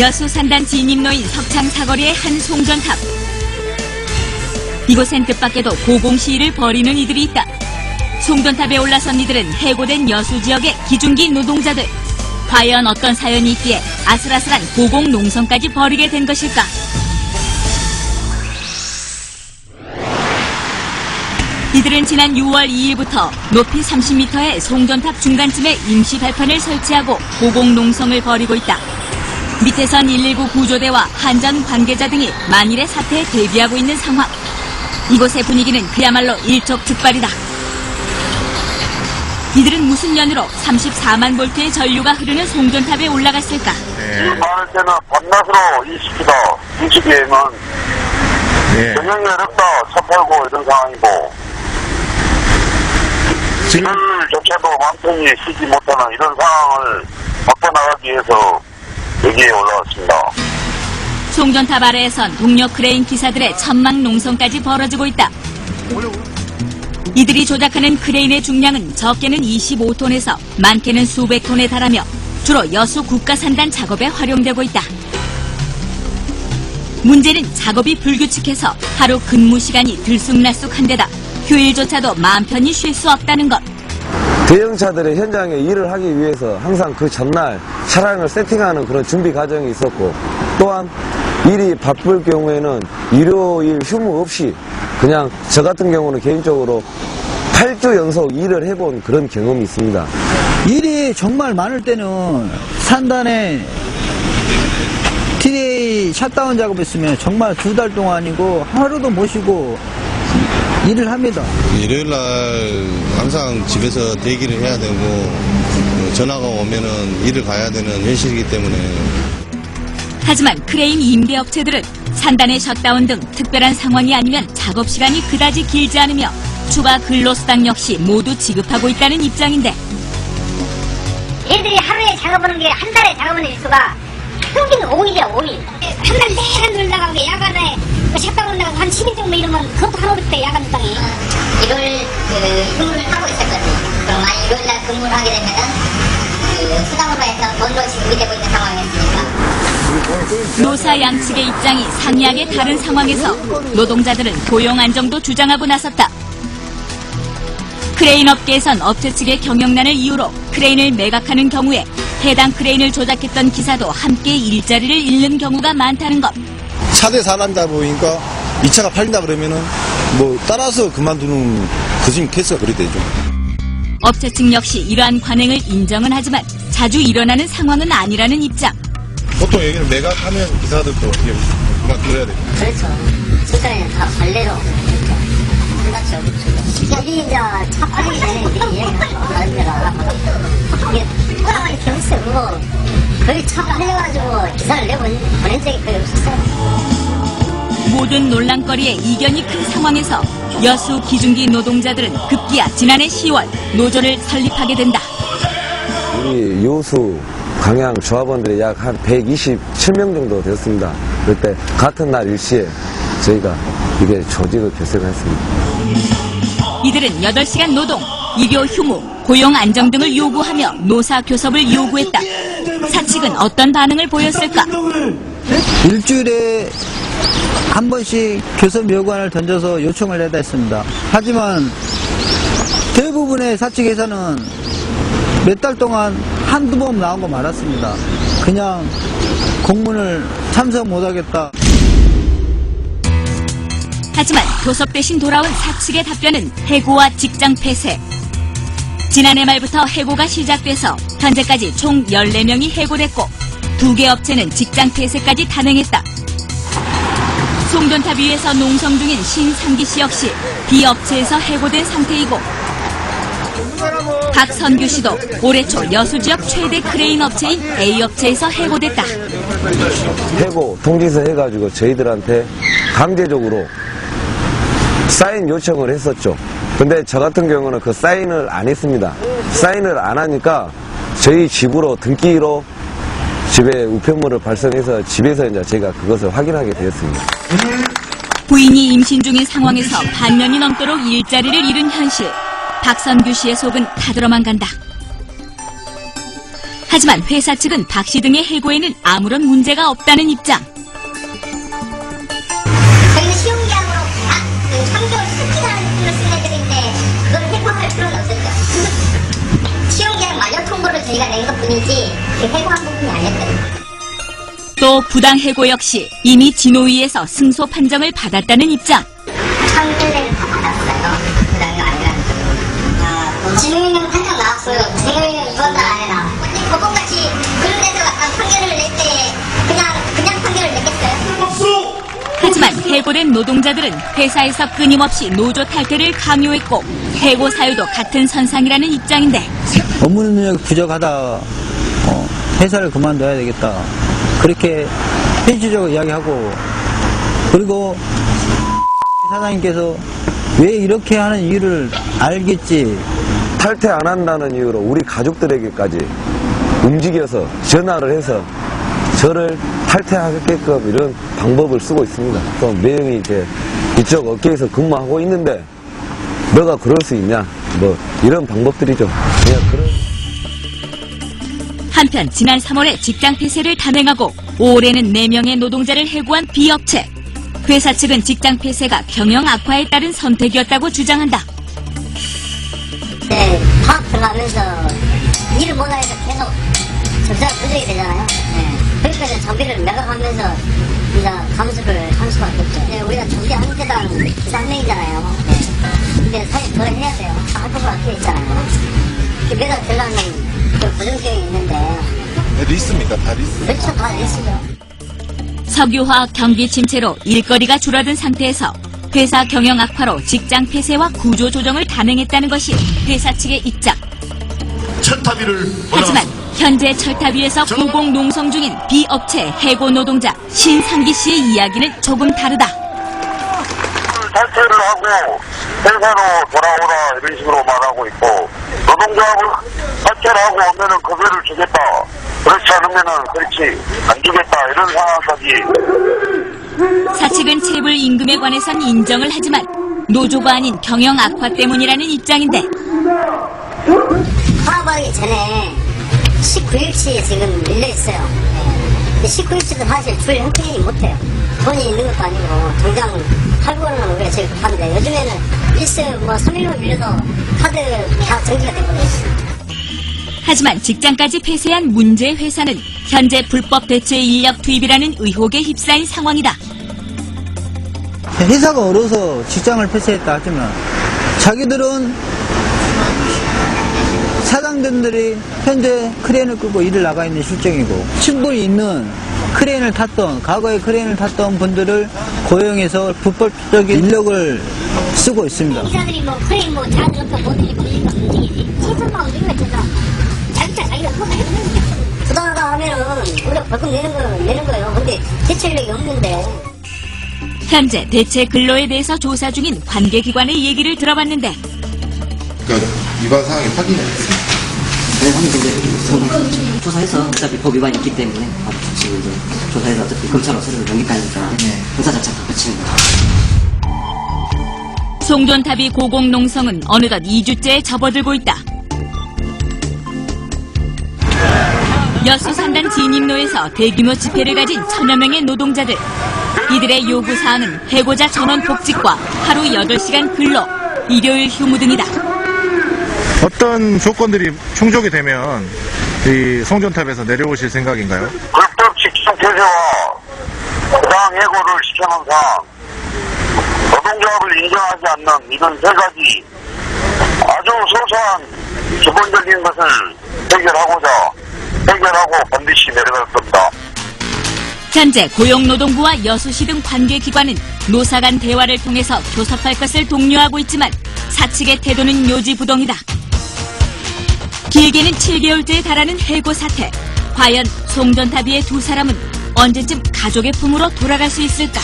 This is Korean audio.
여수 산단 진입로인 석창 사거리의 한 송전탑. 이곳엔 뜻밖에도 고공시위를 벌이는 이들이 있다. 송전탑에 올라선 이들은 해고된 여수 지역의 기중기 노동자들. 과연 어떤 사연이 있기에 아슬아슬한 고공 농성까지 벌이게 된 것일까? 이들은 지난 6월 2일부터 높이 30m의 송전탑 중간쯤에 임시 발판을 설치하고 고공 농성을 벌이고 있다. 밑에선 119 구조대와 한전 관계자 등이 만일의 사태에 대비하고 있는 상황. 이곳의 분위기는 그야말로 일촉즉발이다. 이들은 무슨 연유로 34만 볼트의 전류가 흐르는 송전탑에 올라갔을까? 지금 많을 때는 밤낮으로 20기다. 20기에는 예. 경영이 어렵다. 첩하고 이런 상황이고. 지금 맘 편히 쉬지 못하는 이런 상황을 바꿔나가기 위해서 여기에 올라왔습니다. 송전탑 아래에선 동료 크레인 기사들의 천막 농성까지 벌어지고 있다. 이들이 조작하는 크레인의 중량은 적게는 25톤에서 많게는 수백 톤에 달하며 주로 여수 국가산단 작업에 활용되고 있다. 문제는 작업이 불규칙해서 하루 근무 시간이 들쑥날쑥한 데다 휴일조차도 마음 편히 쉴 수 없다는 것. 대형차들의 현장에 일을 하기 위해서 항상 그 전날 차량을 세팅하는 그런 준비 과정이 있었고 또한 일이 바쁠 경우에는 일요일 휴무 없이 그냥 저 같은 경우는 개인적으로 8주 연속 일을 해본 그런 경험이 있습니다. 일이 정말 많을 때는 산단에 티데이 샷다운 작업했으면 정말 두 달 동안이고 하루도 못 쉬고 일을 합니다. 일요일 날 항상 집에서 대기를 해야 되고 어, 전화가 오면은 일을 가야 되는 현실이기 때문에. 하지만 크레인 임대업체들은 산단의 셧다운 등 특별한 상황이 아니면 작업 시간이 그다지 길지 않으며 추가 근로수당 역시 모두 지급하고 있다는 입장인데. 얘들이 하루에 작업하는 게 한 달에 작업하는 일수가 평균 5일이야 5일. 한 달 내내 놀다가 게 야간에 샷다운 나가고 한 10일 정도 이러면 그것도 하루 때 야간 수당이 일요일 그 근무를 하고 있었거든요. 그럼 만약 일요일 날 근무를 하게 되면은 그 수당으로 해서 돈도 지급이 되고 있는 상황이었으니까 노사 양측의 입장이 상이하게 다른 상황에서 노동자들은 고용 안정도 주장하고 나섰다. 크레인 업계에선 업체 측의 경영난을 이유로 크레인을 매각하는 경우에 해당 크레인을 조작했던 기사도 함께 일자리를 잃는 경우가 많다는 것. 차대 사람다 보니까 이 차가 팔린다 그러면은 뭐 따라서 그만두는 그중 케이스가 그리 되죠. 업체 측 역시 이러한 관행을 인정은 하지만 자주 일어나는 상황은 아니라는 입장. 보통 여기는 매각하면 기사들도 어떻게 그만둬야 돼요. 그렇죠. 출전에는 다 관례로. 여기 이제 차 팔리기 전에 미리 얘기하고 다른 이게 뭐라고 이렇게 없어요. 그거 거의 차 팔려가지고 기사를 내고 보낸 적이 거의 없었어요. 모든 논란거리에 이견이 큰 상황에서 여수 기중기 노동자들은 급기야 지난해 10월 노조를 설립하게 된다. 우리 요수 강양 조합원들이 약 한 127명 정도 되었습니다. 그때 같은 날 일시에 저희가 이게 조직을 결성했습니다. 이들은 8시간 노동, 일요 휴무, 고용 안정 등을 요구하며 노사 교섭을 요구했다. 사측은 어떤 반응을 보였을까? 일주일에 한 번씩 교섭 요구안을 던져서 요청을 해다 했습니다. 하지만 대부분의 사측에서는 몇 달 동안 한두 번 나온 거 말았습니다. 그냥 공문을 참석 못하겠다. 하지만 교섭 대신 돌아온 사측의 답변은 해고와 직장 폐쇄. 지난해 말부터 해고가 시작돼서 현재까지 총 14명이 해고됐고 두 개 업체는 직장 폐쇄까지 단행했다. 송전탑 위에서 농성 중인 신상기 씨 역시 B 업체에서 해고된 상태이고 박선규 씨도 올해 초 여수 지역 최대 크레인 업체인 A 업체에서 해고됐다. 해고 통지서 해가지고 저희들한테 강제적으로 사인 요청을 했었죠. 근데 저 같은 경우는 그 사인을 안 했습니다. 사인을 안 하니까 저희 집으로 등기로 집에 우편물을 발송해서 집에서 이제 제가 그것을 확인하게 되었습니다. 부인이 임신 중인 상황에서 반년이 넘도록 일자리를 잃은 현실. 박선규 씨의 속은 타들어만 간다. 하지만 회사 측은 박 씨 등의 해고에는 아무런 문제가 없다는 입장. 저희는 시용계약으로 각 3개월 숙기라는 느낌을 쓴 애들인데 그걸 해고할 필요는 없었죠. 시용계약 만료 통보를 저희가 낸 것 뿐이지 그 해고한 또 부당 해고 역시 이미 진호위에서 승소 판정을 받았다는 입장. 판결을 다 받았어요. 부당이 아니라는 아, 진호위는 판정 나왔어요. 진호위는 이번 달 안에나. 근데 법원같이 그런 데서 다 판결을 낼 때 그냥 그냥 판결을 내겠어요? 하지만 해고된 노동자들은 회사에서 끊임없이 노조 탈퇴를 강요했고 해고 사유도 같은 선상이라는 입장인데 업무 능력이 부족하다. 어, 회사를 그만둬야 되겠다. 그렇게 현실적으로 이야기하고 그리고 사장님께서 왜 이렇게 하는 이유를 알겠지. 탈퇴 안 한다는 이유로 우리 가족들에게까지 움직여서 전화를 해서 저를 탈퇴하게끔 이런 방법을 쓰고 있습니다. 또 매형이 이제 이쪽 업계에서 근무하고 있는데 너가 그럴 수 있냐? 뭐 이런 방법들이죠. 그냥 그런. 한편 지난 3월에 직장 폐쇄를 단행하고 올해는 4명의 노동자를 해고한 B업체. 회사 측은 직장 폐쇄가 경영 악화에 따른 선택이었다고 주장한다. 네, 파업 들어가면서 일을 못하니까 계속 점수가 부족이 되잖아요. 네. 그러니까 정비를 매각하면서 이제 감수를 할 수밖에 없죠. 네, 우리가 정비 한 대당 기사 한 명이잖아요. 네. 근데 사실 더 해야 돼요. 할 부분 안 있잖아요. 그 매각 들어가는 그 있는데 리스입니까? 다 리스. 그렇죠, 다 있어요. 석유화학 경기 침체로 일거리가 줄어든 상태에서 회사 경영 악화로 직장 폐쇄와 구조 조정을 단행했다는 것이 회사 측의 입장. 철탑위를 하지만 현재 철탑 위에서 고공 농성 중인 B업체 해고 노동자 신상기 씨의 이야기는 조금 다르다. 탈퇴를 하고 회사로 돌아오라 이런 식으로 말하고 있고 노동조합은 탈퇴를 하고 오면은 급여를 주겠다 그렇지 않으면은 그렇지 안 주겠다 이런 상황까지 사측은 체불 임금에 관해선 인정을 하지만 노조가 아닌 경영 악화 때문이라는 입장인데 파업하기 전에 19일치 지금 밀려있어요. 네. 19일치도 사실 줄 형편이 못해요. 돈이 있는 것도 아니고, 당장 할부는 우리가 제일 급한데, 요즘에는 일스 뭐 3일만 밀려도 카드 다 정지가 되거든요. 하지만 직장까지 폐쇄한 문제 회사는 현재 불법 대체 인력 투입이라는 의혹에 휩싸인 상황이다. 회사가 얼어서 직장을 폐쇄했다 하지만 자기들은 사장들이 현재 크레인을 끄고 일을 나가 있는 실정이고 충분히 있는 크레인을 탔던 과거에 크레인을 탔던 분들을 고용해서 불법적인 인력을 쓰고 있습니다. 기사들이 뭐, 크레인 뭐, 자연스럽게 못 들리고 이러니까 움직이지. 최선만 움직이면 되잖아. 자기가 자기가 그거 해야 되는 거야. 부당하다 하면은 우리가 벌금 내는 거, 내는 거예요. 근데 대체력이 없는데. 현재 대체 근로에 대해서 조사 중인 관계기관의 얘기를 들어봤는데 그러니까 위반 사항이 확인됐습니다. 네, 확인된 조사해서 어차피 법 위반이 있기 때문에 어, 지금 이제 조사해서 어차피 검찰로 서류를 넘기다니까 형사 절차 다 거치는 거죠. 송전탑이 고공농성은 어느덧 2주째에 접어들고 있다. 여수 산단 진입로에서 대규모 집회를 가진 천여 명의 노동자들. 이들의 요구사항은 해고자 전원 복직과 하루 8시간 근로, 일요일 휴무 등이다. 어떤 조건들이 충족이 되면 이 송전탑에서 내려오실 생각인가요? 불법 직장 폐쇄와 부당 해고를 시켜놓은 상황 노동조합을 인정하지 않는 이런 세 가지 아주 소소한 기본적인 것을 해결하고자 해결하고 반드시 내려갈 겁니다. 현재 고용노동부와 여수시 등 관계기관은 노사 간 대화를 통해서 교섭할 것을 독려하고 있지만 사측의 태도는 요지부동이다. 길게는 7개월째에 달하는 해고 사태. 과연 송전탑위의 두 사람은 언제쯤 가족의 품으로 돌아갈 수 있을까?